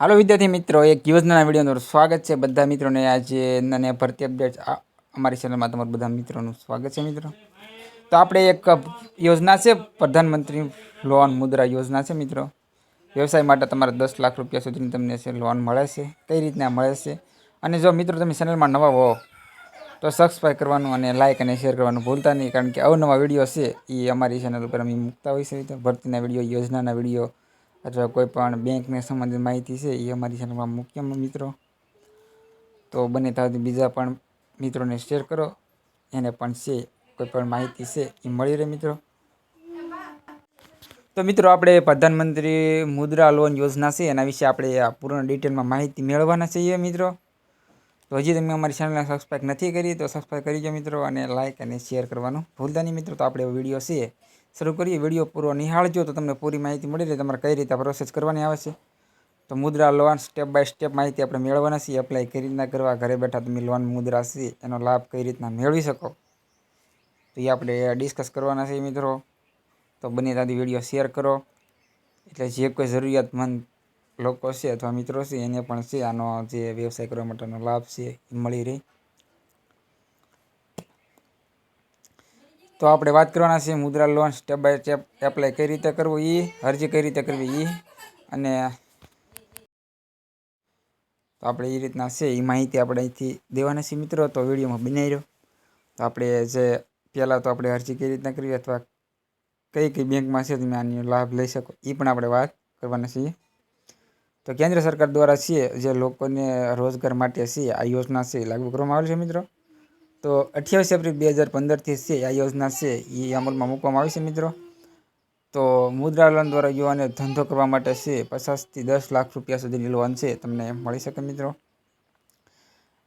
હાલો વિદ્યાર્થી મિત્રો, એક યોજનાના વિડીયોનું સ્વાગત છે. બધા મિત્રોને આજે અને ભરતી અપડેટ અમારી ચેનલમાં તમારું બધા મિત્રોનું સ્વાગત છે મિત્રો. તો આપણે એક યોજના છે, પ્રધાનમંત્રી લોન મુદ્રા યોજના છે મિત્રો. વ્યવસાય માટે તમારે દસ લાખ રૂપિયા સુધીની તમને છે લોન મળે છે, કઈ રીતના મળે છે? અને જો મિત્રો તમે ચેનલમાં નવા હો, તો સબસ્ક્રાઈબ કરવાનું અને લાઇક અને શેર કરવાનું ભૂલતા નહીં, કારણ કે અવનવા વીડિયો છે એ અમારી ચેનલ ઉપર અમે મૂકતા હોય છે ભરતીના વીડિયો, યોજનાના વીડિયો અથવા કોઈ પણ બેંકને સંબંધિત માહિતી છે એ અમારી ચેનલમાં મુખ્ય મિત્રો. તો બને ત્યાં બીજા પણ મિત્રોને શેર કરો. એને પણ છે, કોઈ પણ માહિતી છે એ મળી રહે મિત્રો. તો મિત્રો, આપણે પ્રધાનમંત્રી મુદ્રા લોન યોજના છે, એના વિશે આપણે પૂર્ણ ડિટેલમાં માહિતી મેળવવાના છીએ મિત્રો. તો હજી તમે અમારી ચેનલને સબસ્ક્રાઈબ નથી કરી, તો સબસ્ક્રાઈબ કરી દો મિત્રો, અને લાઇક અને શેર કરવાનું ભૂલતા નહીં મિત્રો. તો આપણે વીડિયો છે શરૂ કરીએ. વીડિયો પૂરો નિહાળજો તો તમને પૂરી માહિતી મળી રહે. તમારે કઈ રીતે પ્રોસેસ કરવાની આવે છે? તો Mudra loan step by step માહિતી આપણે મેળવવાના છીએ. એપ્લાય કઈ રીતના કરવા, ઘરે બેઠા તમે લોન મુદ્રા છે, એનો લાભ કઈ રીતના મેળવી શકો? તો એ આપણે ડિસ્કસ કરવાના છે મિત્રો. તો બને ત્યાંથી વીડિયો શેર કરો. એટલે જે કોઈ જરૂરિયાતમંદ લોકો છે અથવા મિત્રો છે, એને પણ છે, આનો જે વ્યવસાય કરવા માટેનો લાભ છે, એ મળી રહે. તો આપણે વાત કરવાના છે Mudra loan step by step apply કઈ રીતે કરવું એ અરજી કઈ રીતે કરવી એ અને તો આપણે એ રીતના છે એ માહિતી આપણે અહીંથી દેવાના છીએ મિત્રો. તો વિડીયોમાં બનાવી રહ્યો. તો આપણે જે પહેલાં તો આપણે અરજી કઈ રીતના કરવી અથવા કઈ કઈ બેંકમાં છે તમે આનો લાભ લઈ શકો એ પણ આપણે વાત કરવાના છીએ. તો કેન્દ્ર સરકાર દ્વારા છે, જે લોકોને રોજગાર માટે છે, આ યોજના છે લાગુ કરવામાં આવેલ છે મિત્રો. તો અઠ્યાવીસ એપ્રિલ બે હજાર પંદરથી છે, આ યોજના છે, એ અમલમાં મૂકવામાં આવી છે મિત્રો. તો મુદ્રા લોન દ્વારા યુવાને ધંધો કરવા માટે છે, પચાસથી દસ લાખ રૂપિયા સુધીની લોન છે, તમને મળી શકે મિત્રો.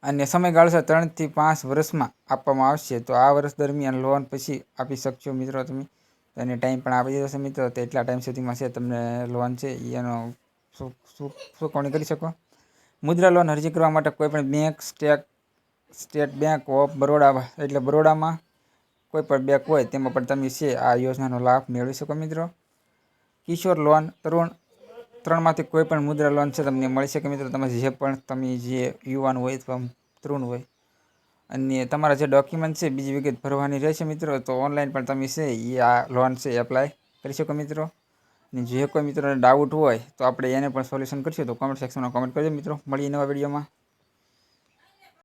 અને સમયગાળો છે ત્રણથી પાંચ વર્ષમાં આપવામાં આવશે, તો આ વર્ષ દરમિયાન લોન પછી આપી શકશો મિત્રો તમે. અને ટાઈમ પણ આપી છે મિત્રો, તો એટલા ટાઈમ સુધીમાં છે તમને લોન છે, એનો ચૂકવણી કરી શકો? મુદ્રા લોન અરજી કરવા માટે કોઈ પણ bank stack state bank of Baroda એટલે બરોડામાં કોઈ પણ બેંક હોય તેમાં પણ તમે છે, આ યોજનાનો લાભ મેળવી શકો મિત્રો. કિશોર લોન, તરુણ ત્રણમાંથી કોઈ પણ મુદ્રા લોન છે તમને મળી શકે મિત્રો. તમે જે પણ તમે જે યુવાન હોય અથવા તરુણ હોય, અને તમારા જે ડોક્યુમેન્ટ છે, બીજી વિગત ભરવાની રહેશે મિત્રો. તો ઓનલાઈન પણ તમે છે એ આ લોન છે એપ્લાય કરી શકો મિત્રો. અને જે કોઈ મિત્રોને ડાઉટ હોય, તો આપણે એને પણ સોલ્યુશન કરીશું. તો કોમેન્ટ સેક્શનમાં કોમેન્ટ કરજો મિત્રો. મળીએ નવા વિડીયોમાં.